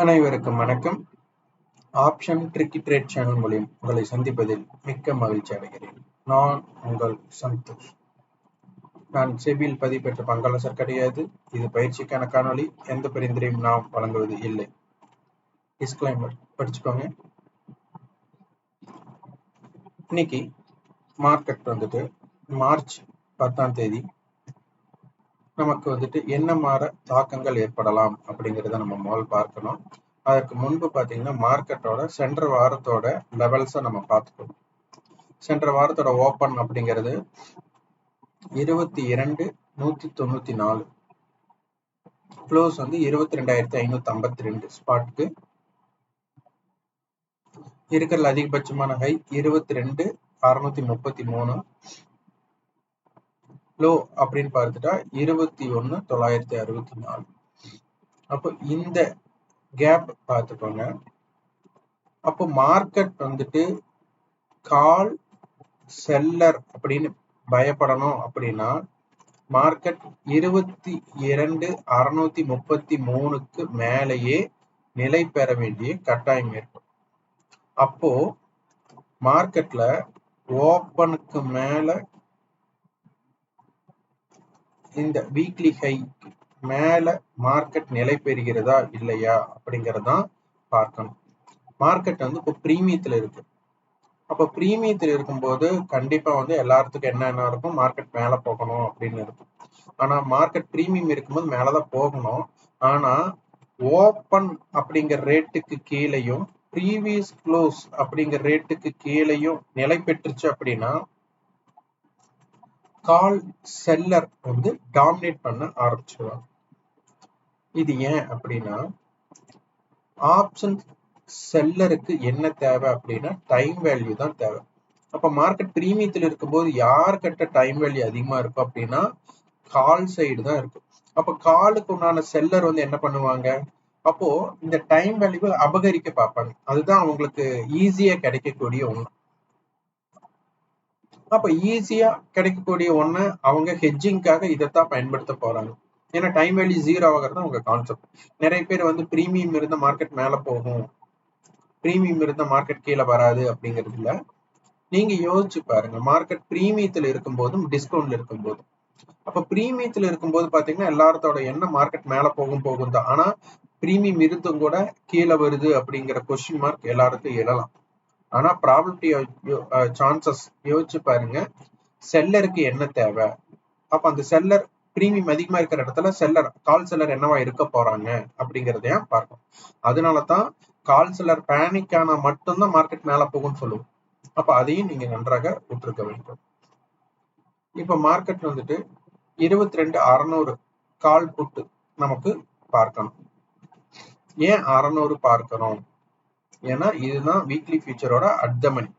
அனைவருக்கும் வணக்கம். Option tricky trade channel மூலியம் உங்களை சந்திப்பதில் மிக்க மகிழ்ச்சி அடைகிறேன். நான் உங்கள் சந்தோஷ். நான் செபியில் பதிவு பெற்ற பங்காளசர் கிடையாது. இது பயிற்சிக்கான காணொலி எந்த பரிந்துரையும் நாம் வழங்குவது இல்லை. டிஸ்கிளைமர் படிச்சுக்கோங்க. இன்னைக்கு மார்க்கெட் வந்துட்டு மார்ச் பத்தாம் தேதி நமக்கு வந்துட்டு என்ன மாற தாக்கங்கள் ஏற்படலாம் அப்படிங்கிறத நம்ம முதல் பார்க்கணும். அதற்கு முன்பு பார்த்தீங்கன்னா மார்க்கெட்டோட சென்ற வாரத்தோட லெவல்ஸை நம்ம பார்த்துக்கணும். சென்ற வாரத்தோட ஓப்பன் அப்படிங்கிறது இருபத்தி இரண்டு நூத்தி தொண்ணூத்தி நாலு. க்ளோஸ் வந்து இருபத்தி ரெண்டாயிரத்தி ஐநூத்தி ஐம்பத்தி ரெண்டு ஸ்பாட்க்கு இருக்கிற அதிகபட்சமான ஹை இருபத்தி ரெண்டு அறுநூத்தி முப்பத்தி மூணு. லோ அப்படின்னு பார்த்துட்டா இருபத்தி ஒன்று தொள்ளாயிரத்தி அறுபத்தி நாலு. அப்போ இந்த கேப் பார்த்துக்கோங்க. அப்போ மார்க்கெட் வந்துட்டு கால் செல்லர் அப்படின்னு பயப்படணும் அப்படின்னா மார்க்கெட் இருபத்தி இரண்டு அறுநூத்தி முப்பத்தி மூணுக்கு மேலேயே நிலை பெற வேண்டிய கட்டாயம் ஏற்படும். அப்போ மார்க்கெட்ல ஓப்பனுக்கு மேல இந்த வீக்லி ஹை மேல மார்க்கெட் நிலை பெறுகிறதா இல்லையா அப்படிங்கறதான் பார்க்கணும். மார்க்கெட் வந்து இப்போ ப்ரீமியத்துல இருக்கு. அப்போ பிரீமியத்தில் இருக்கும்போது கண்டிப்பா வந்து எல்லாத்துக்கும் என்ன இருக்கும்? மார்க்கெட் மேல போகணும் அப்படின்னு இருக்கும். ஆனா மார்க்கெட் ப்ரீமியம் இருக்கும்போது மேலதான் போகணும். ஆனா ஓப்பன் அப்படிங்கிற ரேட்டுக்கு கீழேயும் ப்ரீவியஸ் க்ளோஸ் அப்படிங்கிற ரேட்டுக்கு கீழேயும் நிலை பெற்றுச்சு அப்படின்னா கால் செல்லர் வந்து டாமினேட் பண்ண ஆரம்பிச்சிருவாங்க. இது ஏன் அப்படின்னா ஆப்ஷன் செல்லருக்கு என்ன தேவை அப்படின்னா டைம் வேல்யூ தான் தேவை. அப்ப மார்க்கெட் பிரீமியத்தில் இருக்கும்போது யார்கிட்ட டைம் வேல்யூ அதிகமா இருக்கும் அப்படின்னா கால் சைடு தான் இருக்கும். அப்ப காலுக்கு உண்டான செல்லர் வந்து என்ன பண்ணுவாங்க? அப்போ இந்த டைம் வேல்யூவை அபகரிக்க பார்ப்பாங்க. அதுதான் அவங்களுக்கு ஈஸியா கிடைக்கக்கூடிய ஒண்ணு. அப்ப ஈஸியா கிடைக்கக்கூடிய ஒண்ணு அவங்க ஹெட்ஜிங்காக இதைத்தான் பயன்படுத்த போறாங்க. ஏன்னா டைம் வேல்யூ ஜீரோ ஆகிறது உங்க கான்செப்ட் நிறைய பேர் வந்து ப்ரீமியம் இருந்த மார்க்கெட் மேல போகும். ப்ரீமியம் இருந்த மார்க்கெட் கீழே வராது அப்படிங்கிறதுல நீங்க யோசிச்சு பாருங்க. மார்க்கெட் பிரீமியத்துல இருக்கும்போதும் டிஸ்கவுண்ட்ல இருக்கும்போதும். அப்ப ப்ரீமியத்துல இருக்கும்போது பாத்தீங்கன்னா எல்லாத்தோட எண்ணம் மார்க்கெட் மேல போகும் போகும் தான். ஆனா ப்ரீமியம் இருந்தும் கூட கீழே வருது அப்படிங்கிற கொஸ்டின் மார்க் எல்லாருக்கும் எழலாம். ஆனா ப்ராபிலிட்டி சான்சஸ் யோசிச்சு பாருங்க. செல்லருக்கு என்ன தேவை? அப்ப அந்த செல்லர் பிரீமியம் அதிகமா இருக்கிற இடத்துல செல்லர் கால் செல்லர் என்னவா இருக்க போறாங்க அப்படிங்கறதையும் பார்க்கணும். அதனாலதான் கால் செல்லர் பேனிக் ஆனா மட்டும்தான் மார்க்கெட் மேல போகும்னு சொல்லுவோம். அப்ப அதையும் நீங்க நன்றாக விட்டுருக்க வேண்டும். இப்ப மார்க்கெட் வந்துட்டு இருபத்தி ரெண்டு அறநூறு கால் புட்டு நமக்கு பார்க்கணும். ஏன் அறநூறு பார்க்கணும்? ஏன்னா இதுதான் வீக்லி ஃபியூச்சரோட அர்த்தமணி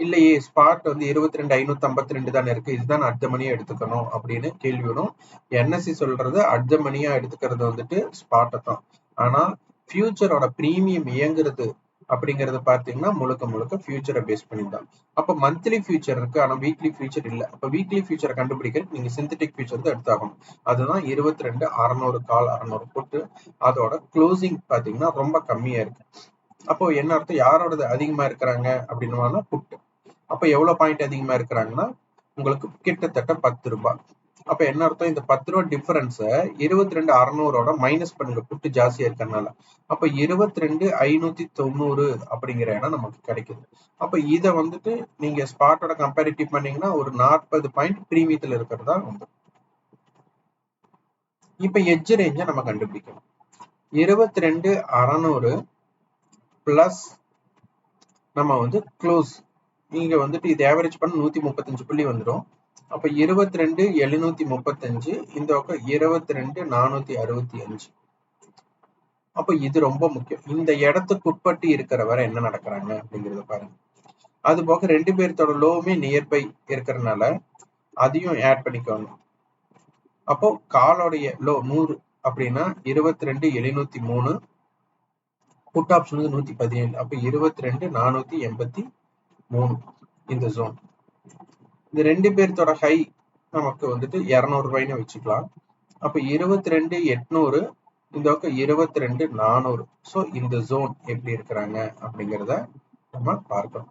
இல்லையே ஸ்பாட் வந்து இருபத்தி ரெண்டு ஐநூத்தி ஐம்பத்தி ரெண்டு தானே இருக்கு. இதுதான் அர்த்தமணியா எடுத்துக்கணும் அப்படின்னு கேள்வி வரும். என்எஸ்சி சொல்றது அர்த்தமணியா எடுத்துக்கிறது வந்துட்டு ஸ்பாட்டை தான். ஆனா ஃபியூச்சரோட ப்ரீமியம் இயங்குறது அப்படிங்கறத பாத்தீங்கன்னா முழுக்க முழுக்க ஃபியூச்சரை பேஸ் பண்ணி தான். அப்ப மந்த்லி ஃபியூச்சர் இருக்கு ஆனா வீக்லி ஃபியூச்சர் இல்ல. அப்ப வீக்லி ஃபியூச்சரை கண்டுபிடிக்கிறதுக்கு நீங்க சிந்தட்டிக் ஃபியூச்சர் தான் எடுத்தாகணும். அதுதான் இருபத்தி ரெண்டு அறநூறு கால் அறநூறு போட்டு அதோட க்ளோசிங் பாத்தீங்கன்னா ரொம்ப கம்மியா இருக்கு. அப்போ என்ன அர்த்தம்? யாரோடது அதிகமா இருக்கிறாங்க அப்படின்னு புட்டு. அப்ப எவ்வளவு பாயிண்ட் அதிகமா இருக்கிறாங்கன்னா உங்களுக்கு கிட்டத்தட்ட பத்து ரூபாய். அப்ப என்ன அர்த்தம்? இந்த பத்து ரூபா டிஃபரன்ஸ இருபத்தி ரெண்டு அறநூறோட மைனஸ் பண்ணுங்க. புட்டு ஜாஸ்தியா இருக்கறனால. அப்ப இருபத்தி ரெண்டு ஐநூத்தி தொண்ணூறு அப்படிங்கிற இடம் நமக்கு கிடைக்குது. அப்ப இத வந்துட்டு நீங்க ஸ்பாட்டோட கம்பேரிட்டிவ் பண்ணீங்கன்னா ஒரு நாற்பது பாயிண்ட் பிரீமியத்துல இருக்கிறதா வந்து இப்ப எஜ் ரேஞ்ச நம்ம கண்டுபிடிக்கணும் இருபத்தி ரெண்டு அறநூறு பிளஸ் நம்ம வந்து க்ளோஸ் நீங்க வந்துட்டு இது ஆவரேஜ் பண்ண நூத்தி முப்பத்தஞ்சு புள்ளி வந்துடும் அப்போ இருபத்தி ரெண்டு எழுநூத்தி முப்பத்தஞ்சு இந்த பக்கம் இருபத்தி ரெண்டு நானூத்தி அறுபத்தி அஞ்சு. அப்போ இது ரொம்ப முக்கியம். இந்த இடத்துக்கு உட்பட்டு இருக்கிற வரை என்ன நடக்கிறாங்க அப்படிங்கிறத பாருங்க. அது போக ரெண்டு பேர்த்தோட லோவுமே நியர்பை இருக்கிறதுனால அதையும் ஆட் பண்ணிக்கோங்க. அப்போ காலோடைய லோ நூறு அப்படின்னா இருபத்தி ரெண்டு எழுநூத்தி மூணு புட் ஆப்ஷன் வந்து நூத்தி பதினேழு அப்ப இருபத்தி ரெண்டு நானூத்தி எண்பத்தி மூணு இந்த ஜோன் இந்த ரெண்டு பேர்த்தோட ஹை நமக்கு வந்துட்டு இருநூறு ரூபாய்னு வச்சுக்கலாம். அப்ப இருபத்தி ரெண்டு எட்நூறு இந்த பக்கம் இருபத்தி ரெண்டு நானூறு. ஸோ இந்த ஜோன் எப்படி இருக்கிறாங்க அப்படிங்கிறத நம்ம பார்க்கணும்.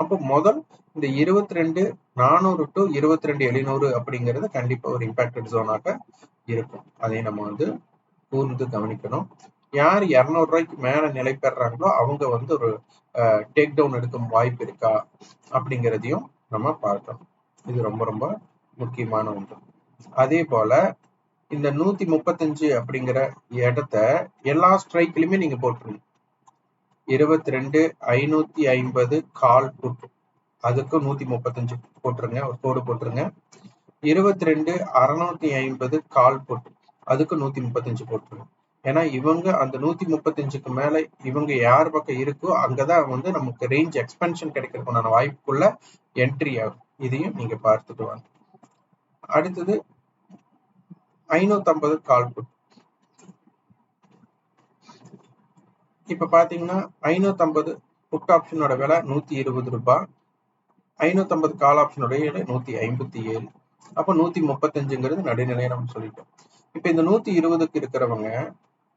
அப்போ முதல் இந்த இருபத்தி ரெண்டு நானூறு டு இருபத்தி ரெண்டு எழுநூறு அப்படிங்கிறது கண்டிப்பா ஒரு இம்பாக்டட் ஜோனாக இருக்கும். அதை நம்ம வந்து கூர்ந்து கவனிக்கணும். யார் இரநூறு ரூபாய்க்கு மேல நிலை பெறாங்களோ அவங்க வந்து ஒரு டேக் டவுன் எடுக்கும் வாய்ப்பு இருக்கா அப்படிங்கிறதையும் நம்ம பார்க்கணும். இது ரொம்ப ரொம்ப முக்கியமான ஒன்று. அதே போல இந்த நூத்தி முப்பத்தஞ்சு அப்படிங்கிற இடத்த எல்லா ஸ்ட்ரைக்லயுமே நீங்க போட்டுருங்க இருபத்தி ரெண்டு ஐநூத்தி ஐம்பது கால் புட் அதுக்கு நூத்தி முப்பத்தஞ்சு போட்டுருங்க ஒரு கோடு போட்டுருங்க. இருபத்தி ரெண்டு அறுநூத்தி ஐம்பது கால் புட் அதுக்கு நூத்தி முப்பத்தஞ்சு போட்டுருங்க. ஏன்னா இவங்க அந்த நூத்தி முப்பத்தஞ்சுக்கு மேல இவங்க யார் பக்கம் இருக்கோ அங்கதான் வந்து நமக்கு ரேஞ்ச் எக்ஸ்பென்ஷன் கிடைக்கிறதுக்கான வாய்ப்புக்குள்ள என்ட்ரி ஆகும். இதையும் நீங்க பார்த்துட்டு வாங்க. அடுத்தது ஐநூத்தம்பது கால்புட் கால் புட் இப்ப பாத்தீங்கன்னா ஐநூத்தம்பது புட் ஆப்ஷனோட விலை நூத்தி இருபது ரூபாய் ஐநூத்தம்பது கால் ஆப்ஷனோட விலை நூத்தி ஐம்பத்தி ஏழு. அப்ப நூத்தி முப்பத்தஞ்சுங்கிறது நடுநிலையை நம்ம சொல்லிட்டோம். இப்ப இந்த நூத்தி இருபதுக்கு இருக்கிறவங்க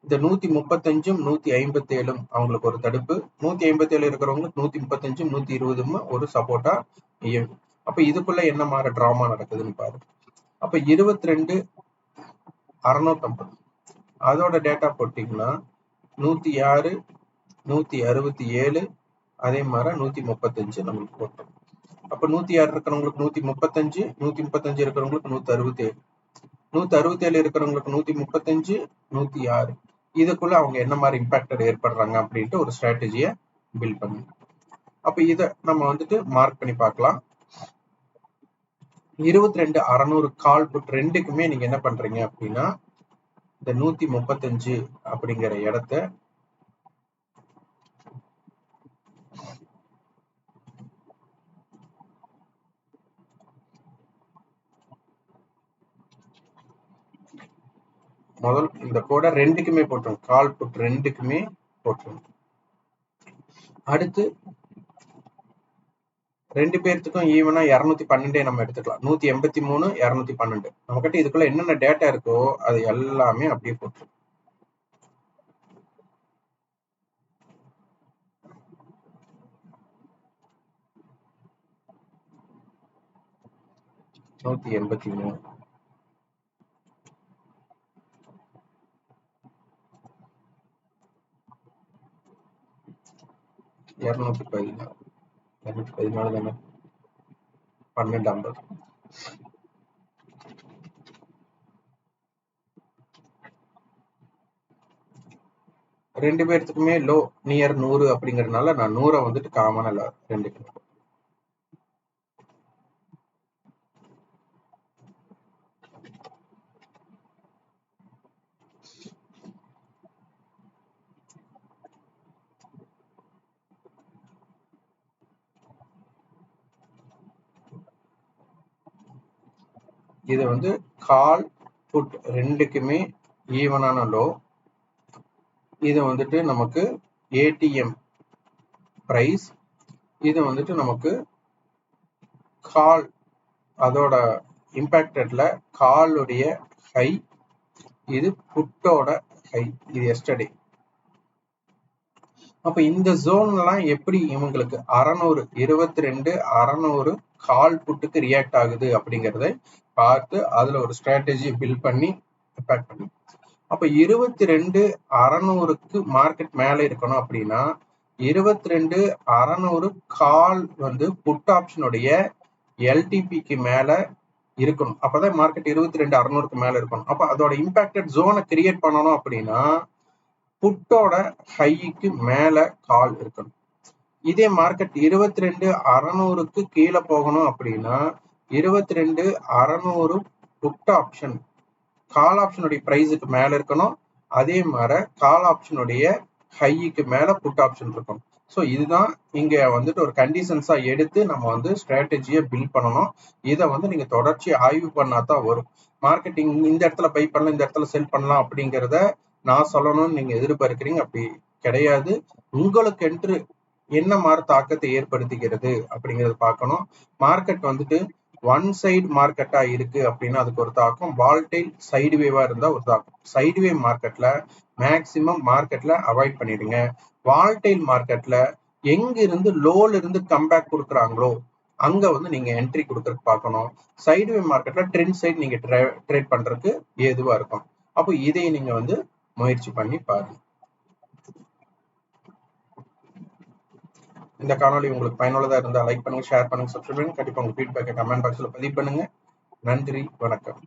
இந்த நூத்தி முப்பத்தஞ்சும் நூத்தி ஐம்பத்தி ஏழும் அவங்களுக்கு ஒரு தடுப்பு. நூத்தி ஐம்பத்தி ஏழு இருக்கிறவங்களுக்கு நூத்தி முப்பத்தஞ்சும் நூத்தி இருபதும் ஒரு சப்போர்ட்டா இயங்கும். அப்ப இதுக்குள்ள என்ன மாதிரி டிராமா நடக்குதுன்னு பாரு. அப்ப இருபத்தி ரெண்டு அறுநூத்தம்பது. அதோட டேட்டா போட்டீங்கன்னா நூத்தி ஆறு நூத்தி அறுபத்தி ஏழு அதே மாதிரி நூத்தி முப்பத்தஞ்சு நம்மளுக்கு போட்டோம். அப்ப நூத்தி ஆறு இருக்கிறவங்களுக்கு நூத்தி முப்பத்தஞ்சு நூத்தி முப்பத்தஞ்சு இருக்கிறவங்களுக்கு நூத்தி அறுபத்தி ஏழு நூத்தி அறுபத்தி ஏழு இருக்கிறவங்களுக்கு நூத்தி முப்பத்தஞ்சு நூத்தி ஆறு. இதுக்குள்ள அவங்க என்ன மாதிரி இம்பாக்டட் ஏற்படுறாங்க அப்படின்ட்டு ஒரு ஸ்ட்ராட்டஜியை பில்ட் பண்ணி. அப்ப இத நம்ம வந்துட்டு மார்க் பண்ணி பார்க்கலாம். இருபத்தி ரெண்டு அறநூறு கால் புட் ரெண்டுக்குமே நீங்க என்ன பண்றீங்க அப்படின்னா இந்த நூத்தி முப்பத்தஞ்சு அப்படிங்கிற இடத்த முதல் இந்த கோடை ரெண்டுக்குமே போட்டுரும். கால் புட் ரெண்டுக்குமே போட்டுரும். அடுத்து ரெண்டு பேர்த்துக்கும் ஈவனா இருநூத்தி பன்னெண்டே நம்ம எடுத்துக்கலாம். நூத்தி எண்பத்தி மூணு இருநூத்தி பன்னெண்டு. நம்ம கிட்ட இதுக்குள்ள என்னென்ன டேட்டா இருக்கோ அது எல்லாமே அப்படியே போட்டுரும். நூத்தி எண்பத்தி மூணு. இருநூத்தி பதினாலு இரநூத்தி பதினாலு தானே? பன்னெண்டு ஐம்பது. ரெண்டு பேர்த்துக்குமே லோ நியர் நூறு அப்படிங்கறதுனால நான் நூறை வந்துட்டு காமன் காமனா ரெண்டு பேரும் இது வந்து கால் புட் ரெண்டுக்குமே ஈவனான லோ. இது வந்துட்டு நமக்கு ஏடிஎம் பிரைஸ் இது வந்துட்டு நமக்கு கால் அதோட இம்பாக்டட்ல காலுடைய ஹை இது புட்டோட ஹை இது எஸ்டர்டே அப்ப இந்த ஜோன்லாம் எப்படி இவங்களுக்கு அறநூறு இருபத்தி ரெண்டு அறநூறு கால் புட்டுக்கு ரியாக்ட் ஆகுது அப்படிங்கறத பார்த்து அதுல ஒரு ஸ்ட்ராட்டஜி பில்ட் பண்ணி இம்பாக்ட் பண்ணி. அப்ப இருபத்தி ரெண்டு அறநூறுக்கு மார்க்கெட் மேல இருக்கணும் அப்படின்னா இருபத்தி ரெண்டு அறநூறு கால் வந்து புட் ஆப்ஷனுடைய எல்டிபிக்கு மேல இருக்கணும். அப்பதான் மார்க்கெட் இருபத்தி ரெண்டு அறநூறுக்கு மேல இருக்கணும். அப்ப அதோட இம்பாக்டட் ஜோனை கிரியேட் பண்ணணும் அப்படின்னா புட்டோட ஹைக்கு மேல கால் இருக்கணும். இதே மார்க்கெட் இருபத்தி ரெண்டு அறநூறுக்கு கீழே போகணும் அப்படின்னா இருபத்தி ரெண்டு அறநூறு புட் ஆப்ஷன் கால் ஆப்ஷனுடைய பிரைஸுக்கு மேல இருக்கணும். அதே மாதிரி கால் ஆப்ஷனுடைய ஹைக்கு மேல புட் ஆப்ஷன் இருக்கணும். ஸோ இதுதான் இங்க வந்துட்டு ஒரு கண்டிஷன்ஸா எடுத்து நம்ம வந்து ஸ்ட்ராட்டஜியை பில்ட் பண்ணணும். இதை வந்து நீங்க தொடர்ச்சி ஆய்வு பண்ணா தான் வரும். மார்க்கெட்டிங் இந்த இடத்துல பை பண்ணலாம் இந்த இடத்துல செல் பண்ணலாம் அப்படிங்கிறத நான் சொல்லணும்னு நீங்க எதிர்பார்க்கிறீங்க அப்படி கிடையாது. உங்களுக்கு என்று என்ன மாதிரி தாக்கத்தை ஏற்படுத்துகிறது அப்படிங்கறத பார்க்கணும். மார்க்கெட் வந்துட்டு ஒன் சைடு மார்க்கெட்டா இருக்கு அப்படின்னா அதுக்கு ஒரு தாக்கம். வால்டைல் சைடுவேவா இருந்தா ஒரு தாக்கம். சைடுவே மார்க்கெட்ல மேக்சிமம் மார்க்கெட்ல அவாய்ட் பண்ணிடுங்க. வால்டைல் மார்க்கெட்ல எங்க இருந்து லோல இருந்து கம்பேக் கொடுக்குறாங்களோ அங்க வந்து நீங்க என்ட்ரி கொடுக்கறதுக்கு பார்க்கணும். சைடுவே மார்க்கெட்ல ட்ரெண்ட் சைடு நீங்க ட்ரேட் பண்றதுக்கு ஏதுவா இருக்கும். அப்போ இதை நீங்க வந்து முயற்சி பண்ணி பாருங்க இந்த காணொலி உங்களுக்கு பயனுள்ளதா இருந்தா லைக் பண்ணுங்க ஷேர் பண்ணுங்க சப்ஸ்கிரைப் பண்ணுங்க. கண்டிப்பா உங்க ஃபீட்பேக்கை கமெண்ட் பாக்ஸ்ல பதிவு பண்ணுங்க. நன்றி வணக்கம்.